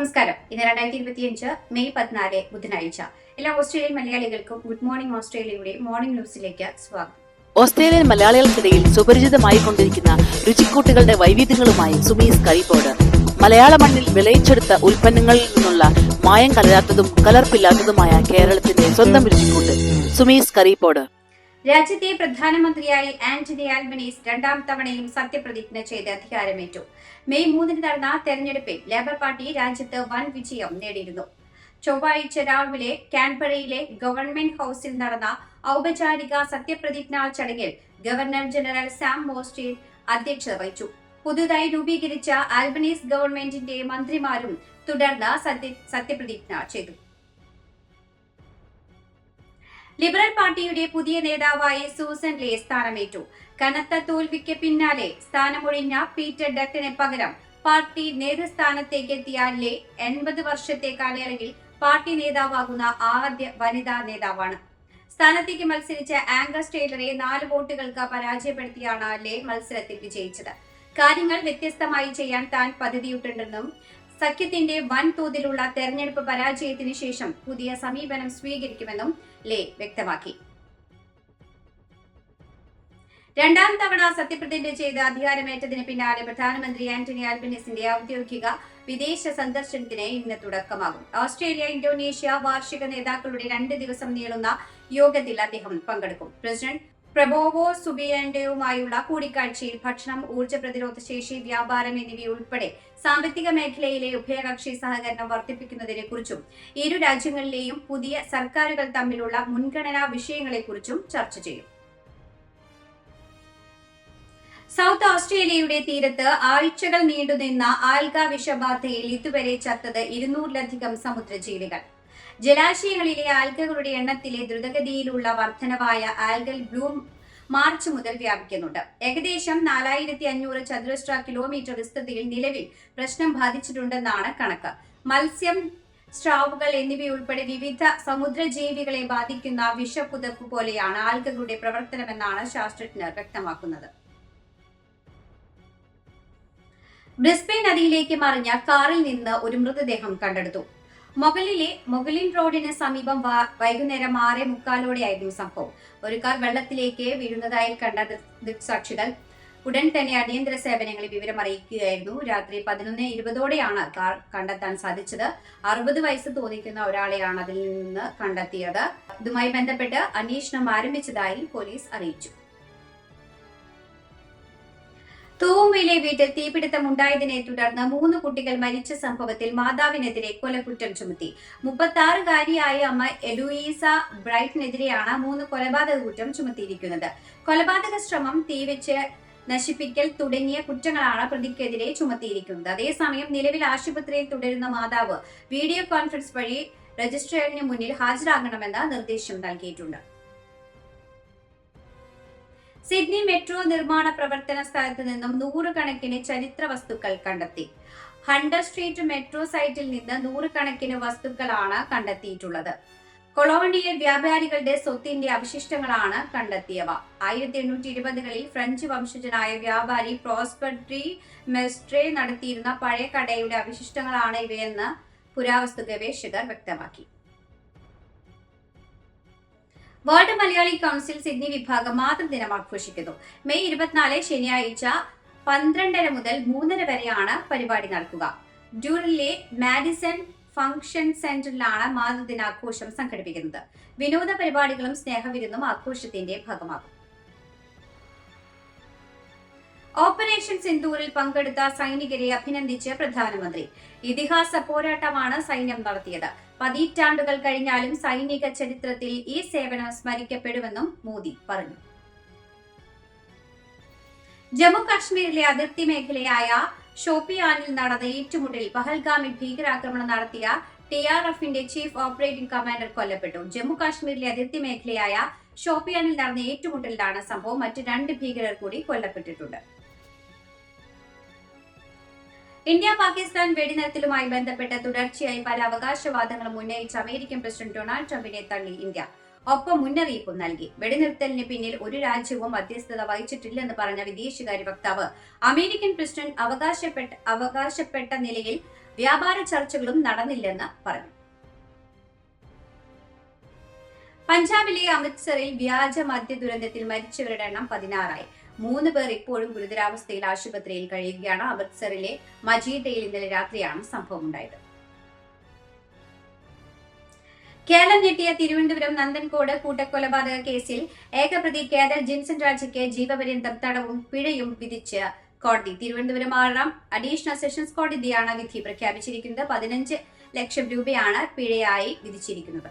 നമസ്കാരം. ഇന്ന് രണ്ടായിരത്തി ഇരുപത്തിയഞ്ച് മെയ് പതിനാല് ബുധനാഴ്ച. എല്ലാ ഓസ്ട്രേലിയൻ മലയാളികൾക്കും ഗുഡ് മോർണിംഗ് ഓസ്ട്രേലിയയുടെ മോർണിംഗ് ന്യൂസിലേക്ക് സ്വാഗതം. ഓസ്ട്രേലിയൻ മലയാളികൾക്കിടയിൽ സുപരിചിതമായി കൊണ്ടിരിക്കുന്ന രുചിക്കൂട്ടുകളുടെ വൈവിധ്യങ്ങളുമായി സുമീസ് കരിപ്പോട്. മലയാള മണ്ണിൽ വിളയിച്ചെടുത്ത ഉൽപ്പന്നങ്ങളിൽ നിന്നുള്ള മായം കലരാത്തതും കലർപ്പില്ലാത്തതുമായ കേരളത്തിന്റെ സ്വന്തം രുചിക്കൂട്ട് സുമീസ് കറിപ്പോട് രാജ്യത്തെ പ്രധാനമന്ത്രിയായി ആന്റണി ആൽബനീസ് രണ്ടാം തവണയും സത്യപ്രതിജ്ഞ ചെയ്ത് അധികാരമേറ്റു. മെയ് മൂന്നിന് നടന്ന തെരഞ്ഞെടുപ്പിൽ ലേബർ പാർട്ടി രാജ്യത്ത് വൻ വിജയം നേടിയിരുന്നു. ചൊവ്വാഴ്ച രാവിലെ കാൻബറയിലെ ഗവൺമെന്റ് ഹൌസിൽ നടന്ന ഔപചാരിക സത്യപ്രതിജ്ഞാ ചടങ്ങിൽ ഗവർണർ ജനറൽ സാം മോസ്റ്റീൻ അധ്യക്ഷത വഹിച്ചു. പുതുതായി രൂപീകരിച്ച ആൽബനീസ് ഗവൺമെന്റിന്റെ മന്ത്രിമാരും തുടർന്ന് സത്യപ്രതിജ്ഞ ചെയ്തു. ലിബറൽ പാർട്ടിയുടെ പുതിയ നേതാവായി സൂസൻ ലേ സ്ഥാനമേറ്റു. കനത്ത തോൽവിക്ക് പിന്നാലെ സ്ഥാനമൊഴിഞ്ഞ പീറ്റർ ഡട്ടന് പകരം പാർട്ടി നേതൃസ്ഥാനത്തേക്ക് എത്തിയ ലേ എൺപത് വർഷത്തെ കാലയളവിൽ പാർട്ടി നേതാവാകുന്ന ആദ്യ വനിതാ നേതാവാണ്. സ്ഥാനത്തേക്ക് മത്സരിച്ച ആംഗസ് ടൈലറെ നാല് വോട്ടുകൾക്ക് പരാജയപ്പെടുത്തിയാണ് ലേ മത്സരത്തിൽ വിജയിച്ചത്. കാര്യങ്ങൾ വ്യത്യസ്തമായി ചെയ്യാൻ താൻ പദ്ധതിയിട്ടിട്ടുണ്ടെന്നും സഖ്യത്തിന്റെ വൻതോതിലുള്ള തെരഞ്ഞെടുപ്പ് പരാജയത്തിന് ശേഷം പുതിയ സമീപനം സ്വീകരിക്കുമെന്നും ലേ വ്യക്തമാക്കി. രണ്ടാം തവണ സത്യപ്രതിജ്ഞ ചെയ്ത് അധികാരമേറ്റതിന് പിന്നാലെ പ്രധാനമന്ത്രി ആന്റണി ആൽബനീസിന്റെ ഔദ്യോഗിക വിദേശ സന്ദർശനത്തിന് ഇന്ന് തുടക്കമാകും. ഓസ്ട്രേലിയ ഇന്തോനേഷ്യ വാർഷിക നേതാക്കളുടെ രണ്ട് ദിവസം നീളുന്ന യോഗത്തിൽ അദ്ദേഹം പങ്കെടുക്കും. പ്രസിഡന്റ് പ്രബോവോ സുബിയന്റെയുമായുള്ള കൂടിക്കാഴ്ചയിൽ ഭക്ഷണം ഊർജ പ്രതിരോധ ശേഷി വ്യാപാരം എന്നിവയുൾപ്പെടെ സാമ്പത്തിക മേഖലയിലെ ഉഭയകക്ഷി സഹകരണം വർദ്ധിപ്പിക്കുന്നതിനെ കുറിച്ചും ഇരു രാജ്യങ്ങളിലെയും പുതിയ സർക്കാരുകൾ തമ്മിലുള്ള മുൻഗണനാ വിഷയങ്ങളെക്കുറിച്ചും ചർച്ച ചെയ്യും. സൗത്ത് ഓസ്ട്രേലിയയുടെ തീരത്ത് ആഴ്ചകൾ നീണ്ടുനിന്ന ആൽഗ വിഷബാധയിൽ ഇതുവരെ ചത്തത് ഇരുന്നൂറിലധികം സമുദ്രജീവികൾ. ജലാശയങ്ങളിലെ ആൽഗകളുടെ എണ്ണത്തിലെ ദ്രുതഗതിയിലുള്ള വർധനവായ ആൽഗൽ ബ്ലൂം മാർച്ച് മുതൽ വ്യാപിക്കുന്നുണ്ട്. ഏകദേശം നാലായിരത്തി അഞ്ഞൂറ് ചതുരശ്ര കിലോമീറ്റർ വിസ്തൃതിയിൽ നിലവിൽ പ്രശ്നം ബാധിച്ചിട്ടുണ്ടെന്നാണ് കണക്ക്. മത്സ്യം സ്ട്രാവുകൾ എന്നിവയുൾപ്പെടെ വിവിധ സമുദ്രജീവികളെ ബാധിക്കുന്ന വിഷപ്പുതപ്പ് പോലെയാണ് ആൽഗകളുടെ പ്രവർത്തനമെന്നാണ് ശാസ്ത്രജ്ഞർ വ്യക്തമാക്കുന്നത്. ബ്രിസ്ബെയിൻ നദിയിലേക്ക് മറിഞ്ഞ കാറിൽ നിന്ന് ഒരു മൃതദേഹം കണ്ടെടുത്തു. മൊഗലിലെ മൊഗലിൻ റോഡിന് സമീപം വൈകുന്നേരം ആറേ മുക്കാലോടെയായിരുന്നു സംഭവം. ഒരു കാർ വെള്ളത്തിലേക്ക് വീഴുന്നതായി കണ്ട ദൃക്സാക്ഷികൾ ഉടൻ തന്നെ അടിയന്തര സേവനങ്ങളെ വിവരം അറിയിക്കുകയായിരുന്നു. രാത്രി പതിനൊന്ന് ഇരുപതോടെയാണ് കാർ കണ്ടെത്താൻ സാധിച്ചത്. അറുപത് വയസ്സ് തോന്നിക്കുന്ന ഒരാളെയാണ് അതിൽ നിന്ന് കണ്ടെത്തിയത്. ഇതുമായി ബന്ധപ്പെട്ട് അന്വേഷണം ആരംഭിച്ചതായി പോലീസ് അറിയിച്ചു. തൂവയിലെ വീട്ടിൽ തീപിടുത്തം ഉണ്ടായതിനെ തുടർന്ന് മൂന്ന് കുട്ടികൾ മരിച്ച സംഭവത്തിൽ മാതാവിനെതിരെ കൊലക്കുറ്റം ചുമത്തി. മുപ്പത്തി ആറുകാരിയായ അമ്മ എലൂയിസ ബ്രൈറ്റിനെതിരെയാണ് മൂന്ന് കൊലപാതക കുറ്റം ചുമത്തിയിരിക്കുന്നത്. കൊലപാതക ശ്രമം തീവെച്ച് നശിപ്പിക്കൽ തുടങ്ങിയ കുറ്റങ്ങളാണ് പ്രതിക്കെതിരെ ചുമത്തിയിരിക്കുന്നത്. അതേസമയം നിലവിൽ ആശുപത്രിയിൽ തുടരുന്ന മാതാവ് വീഡിയോ കോൺഫറൻസ് വഴി രജിസ്ട്രേറിന് മുന്നിൽ ഹാജരാകണമെന്ന് നിർദ്ദേശം നൽകിയിട്ടുണ്ട്. സിഡ്നി മെട്രോ നിർമ്മാണ പ്രവർത്തന സ്ഥലത്ത് നിന്നും നൂറുകണക്കിന് ചരിത്ര വസ്തുക്കൾ കണ്ടെത്തി. ഹണ്ടർ സ്ട്രീറ്റ് മെട്രോ സൈറ്റിൽ നിന്ന് നൂറുകണക്കിന് വസ്തുക്കളാണ് കണ്ടെത്തിയിട്ടുള്ളത്. കൊളോണിയൽ വ്യാപാരികളുടെ സ്വത്തിന്റെ അവശിഷ്ടങ്ങളാണ് കണ്ടെത്തിയവ. ആയിരത്തി എണ്ണൂറ്റി ഇരുപതുകളിൽ ഫ്രഞ്ച് വംശജനായ വ്യാപാരി പ്രോസ്പർ ട്രീ മെസ്ട്രേ നടത്തിയിരുന്ന പഴയ കടയുടെ അവശിഷ്ടങ്ങളാണ് ഇവയെന്ന് പുരാവസ്തു ഗവേഷകർ വ്യക്തമാക്കി. വേൾഡ് മലയാളി കൗൺസിൽ സിഡ്നി വിഭാഗം മാതൃദിനം ആഘോഷിക്കുന്നു. മെയ് ഇരുപത്തിനാല് ശനിയാഴ്ച പന്ത്രണ്ടര മുതൽ മൂന്നര വരെയാണ് പരിപാടി നടക്കുക. ഡ്യൂറിലെ മാഡിസൺ ഫംഗ്ഷൻ സെന്ററിലാണ് മാതൃദിനാഘോഷം സംഘടിപ്പിക്കുന്നത്. വിനോദ പരിപാടികളും സ്നേഹവിരുന്നും ആഘോഷത്തിന്റെ ഭാഗമാകും. ഓപ്പറേഷൻ സിന്ദൂരിൽ പങ്കെടുത്ത സൈനികരെ അഭിനന്ദിച്ച് പ്രധാനമന്ത്രി. ഇതിഹാസ പോരാട്ടമാണ് സൈന്യം നടത്തിയത്. പതിറ്റാണ്ടുകൾ കഴിഞ്ഞാലും സൈനിക ചരിത്രത്തിൽ ഈ സേവനം സ്മരിക്കപ്പെടുമെന്നും മോദി പറഞ്ഞു. ജമ്മു കാശ്മീരിലെ അതിർത്തി മേഖലയായ ഷോപ്പിയാനിൽ നടന്ന ഏറ്റുമുട്ടലിൽ പഹൽഗാമിൽ ഭീകരാക്രമണം നടത്തിയ ടി ആർ എഫിന്റെ ചീഫ് ഓപ്പറേറ്റിംഗ് കമാൻഡർ കൊല്ലപ്പെട്ടു. ജമ്മു കാശ്മീരിലെ അതിർത്തി മേഖലയായ ഷോപ്പിയാനിൽ നടന്ന ഏറ്റുമുട്ടലിലാണ് സംഭവം. മറ്റ് രണ്ട് ഭീകരർ കൂടി കൊല്ലപ്പെട്ടിട്ടുണ്ട്. ഇന്ത്യ പാകിസ്ഥാൻ വെടിനിർത്തലുമായി ബന്ധപ്പെട്ട് തുടർച്ചയായി പല അവകാശവാദങ്ങളും ഉന്നയിച്ച അമേരിക്കൻ പ്രസിഡന്റ് ഡൊണാൾഡ് ട്രംപിനെ തള്ളി ഇന്ത്യ. ഒപ്പം മുന്നറിയിപ്പും നൽകി. വെടിനിർത്തലിന് പിന്നിൽ ഒരു രാജ്യവും മധ്യസ്ഥത വഹിച്ചിട്ടില്ലെന്ന് പറഞ്ഞ വിദേശകാര്യ വക്താവ് അമേരിക്കൻ പ്രസിഡന്റ് അവകാശപ്പെട്ട അവകാശപ്പെട്ട നിലയിൽ വ്യാപാര ചർച്ചകളും നടന്നില്ലെന്ന് പറഞ്ഞു. പഞ്ചാബിലെ അമൃത്സറിൽ വ്യാജ മദ്യ ദുരന്തത്തിൽ മരിച്ചവരുടെ എണ്ണം പതിനാറായി. മൂന്ന് പേർ ഇപ്പോഴും ഗുരുതരാവസ്ഥയിൽ ആശുപത്രിയിൽ കഴിയുകയാണ്. അമൃത്സറിലെ മജീദയിൽ ഇന്നലെ രാത്രിയാണ് സംഭവം ഉണ്ടായത് കേരളം ഞെട്ടിയ തിരുവനന്തപുരം നന്ദൻകോട് കൂട്ടക്കൊലപാതക കേസിൽ ഏകപ്രതി കേദർ ജിൻസൺ രാജയ്ക്ക് ജീവപര്യന്തം തടവും പിഴയും വിധിച്ച് കോടതി. തിരുവനന്തപുരം ആറാം അഡീഷണൽ സെഷൻസ് കോടതിയാണ് വിധി പ്രഖ്യാപിച്ചിരിക്കുന്നത്. പതിനഞ്ച് ലക്ഷം രൂപയാണ് പിഴയായി വിധിച്ചിരിക്കുന്നത്.